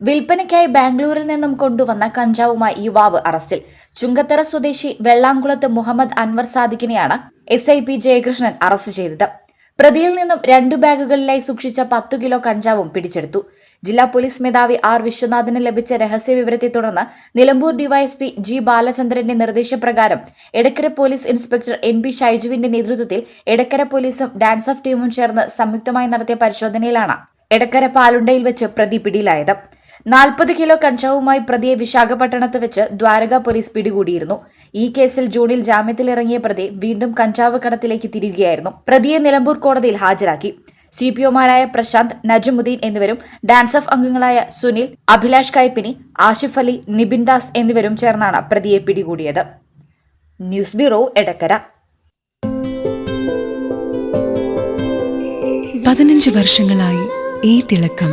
വിൽപ്പനയ്ക്കായി ബാംഗ്ലൂരിൽ നിന്നും കൊണ്ടുവന്ന കഞ്ചാവുമായി യുവാവ് അറസ്റ്റിൽ. ചുങ്കത്തറ സ്വദേശി വെള്ളാംകുളത്ത് Muhammad Anwar സാദിഖിനെയാണ് S I P Jayakrishnan arrest ചെയ്തത്. പ്രതിയിൽ നിന്നും രണ്ടു ബാഗുകളിലായി സൂക്ഷിച്ച പത്തു കിലോ കഞ്ചാവും പിടിച്ചെടുത്തു. ജില്ലാ പോലീസ് മേധാവി ആർ വിശ്വനാഥിന് ലഭിച്ച രഹസ്യ വിവരത്തെ തുടർന്ന് നിലമ്പൂർ ഡിവൈഎസ്പി ജി ബാലചന്ദ്രന്റെ നിർദ്ദേശപ്രകാരം Edakkara police inspector N P ഷൈജുവിന്റെ നേതൃത്വത്തിൽ എടക്കര പോലീസും ഡാൻസ് ഓഫ് ടീമും ചേർന്ന് സംയുക്തമായി നടത്തിയ പരിശോധനയിലാണ് എടക്കര പാലുണ്ടയിൽ വെച്ച് പ്രതി പിടിയിലായത്. നാൽപ്പത് കിലോ കഞ്ചാവുമായി പ്രതിയെ വിശാഖപട്ടണത്ത് വെച്ച് ദ്വാരക പോലീസ് പിടികൂടിയിരുന്നു. ഈ കേസിൽ ജൂണിൽ ജാമ്യത്തിലിറങ്ങിയ പ്രതി വീണ്ടും കഞ്ചാവ് കടത്തിലേക്ക് തിരിയുകയായിരുന്നു. പ്രതിയെ നിലമ്പൂർ കോടതിയിൽ ഹാജരാക്കി. സി പി ഒമാരായ പ്രശാന്ത് നജമുദ്ദീൻ എന്നിവരും ഡാൻസ് ഓഫ് അംഗങ്ങളായ സുനിൽ അഭിലാഷ് കൈപ്പിനി ആഷിഫ് അലി നിബിൻ ദാസ് എന്നിവരും ചേർന്നാണ് പ്രതിയെ പിടികൂടിയത്. News bureau Edakkara. പതിനഞ്ച് വർഷങ്ങളായി ഈ തിളക്കം